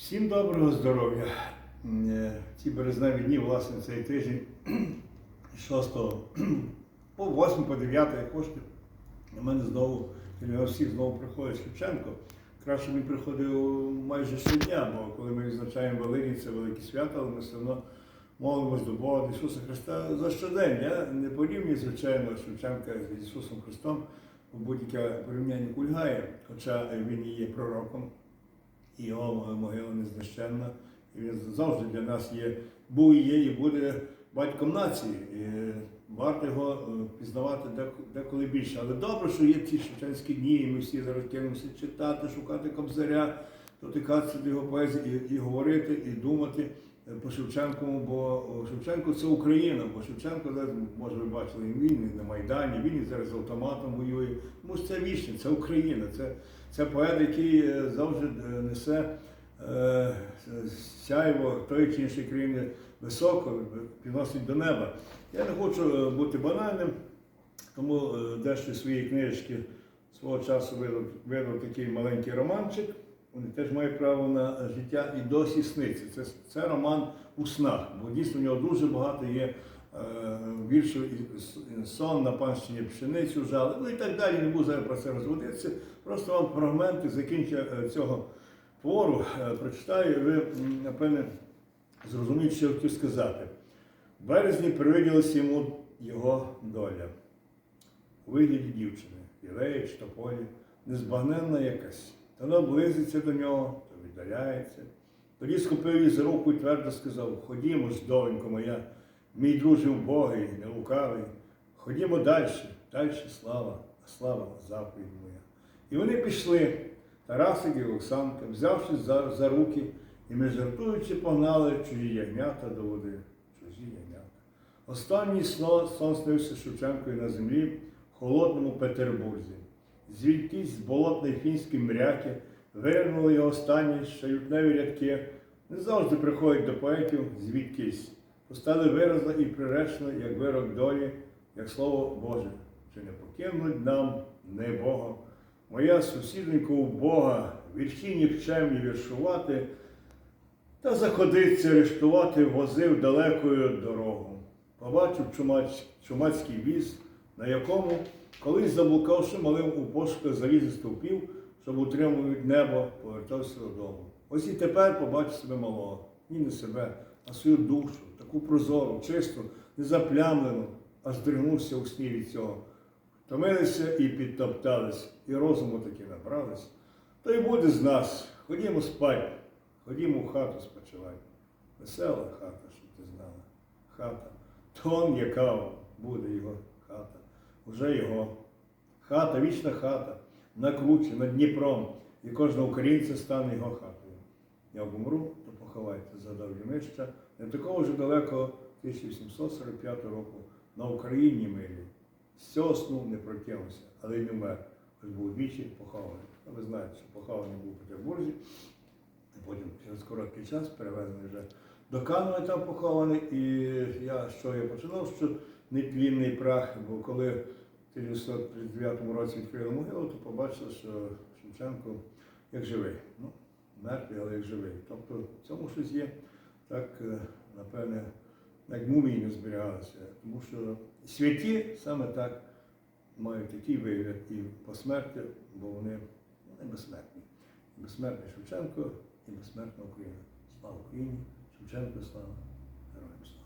Всім доброго здоров'я. Е, Ці березневі дні, власне, цей тиждень 6 по 8 по 9 як хочете. На мене знову, на всіх знову приходить Шевченко. Краще він приходив майже щодня, бо коли ми відзначаємо Великий, це велике свято, але ми все одно молимось до Бога, Ісуса Христа за щодень. Я не порівнюю, звичайно, Шевченка з Ісусом Христом, бо будь-яке порівняння кульгає, хоча він і є пророком і його могила незнищенна. І він завжди для нас є, був є, і буде батьком нації. І варто його е, пізнавати деколи більше. Але добре, що є ці шевченські дні, і ми всі зараз кинемося читати, шукати кобзаря, дотикатися до його поезії і, і говорити, і думати по Шевченкову, бо Шевченко це Україна, бо Шевченко, може, ви бачили, він на Майдані, він зараз з автоматом воює. Тому що це вічне, це Україна, це, це поет, який е, завжди е, несе е, сяйво тої чи іншої країни високо, підносить до неба. Я не хочу е, бути банальним, тому е, дещо з своєї книжки свого часу видав, видав такий маленький романчик. Вони теж мають право на життя і досі сниться. Це, це роман у снах, бо дійсно в нього дуже багато є е, віршів і сон на панщині пшеницю жали, ну і так далі. Не буду зараз про це розводитися. Просто вам фрагменти закінчення цього твору е, прочитаю, і ви, напевне, зрозумієте, що я хотів сказати. В березні привиділася йому його доля у вигляді дівчини, білеє чи тополі, незбагненна якась. Та наблизиться до нього, то віддаляється. Тоді схопив її за руку і твердо сказав: Ходімо ж, довенько моя, мій друже убогий, не лукавий, ходімо далі, далі слава, а слава заповідь моя. І вони пішли, Тарасик і Олександрка, взявшись за, за руки, і ми жартуючи погнали чужі ягнята до води, чужі ягнята. Останній сон, снився Шевченкові на землі в холодному Петербурзі. Звідкись з болотної фінської мряки вивернули його останні шалютневі рядки. Не завжди приходять до поетів звідкись. Постали виразно і приречно, як вирок долі, як слово Боже, чи не покинуть нам не Бога. Моя сусіденько у Бога, вірші нікчемні віршувати, та заходиться рештувати возив далекою дорогу. Побачив чумач, чумацький віз, на якому, колись заблукавши, малим у пошуках залізи стовпів, щоб утримувати небо, повертався додому. Ось і тепер побачив себе малого, ні не себе, а свою душу, таку прозору, чисту, незаплямлену, аж здригнувся у сні від цього. Втомилися і підтоптались, і розуму таки набрались. То й буде з нас. Ходімо спать, ходімо в хату спочивати. Весела хата, щоб ти знала. Хата. Тон, яка буде його хата. Уже його. Хата, вічна хата, на кручі, над Дніпром. І кожного українця стане його хатою. Я помру, то поховайте, задав Ємища. Не такого вже далекого 1845 року на Україні милі. З цього не прокинувся, але й не вмер. Хоч був двічі похований. А ви знаєте, що похований був у Петербурзі. Потім через короткий час перевезений вже до Канови там похований. І я що я починав, що нетлінний прах, бо коли в 1939 році відкрили могилу, то побачив, що Шевченко як живий. Ну, мертвий, але як живий. Тобто в цьому щось є, так, е, напевне, як мумії не зберігалися. Тому що святі саме так мають такий вигляд і посмерті, бо вони не безсмертні. Безсмертний Шевченко і безсмертна Україна. Слава Україні! Шевченко, слава! Героям слава!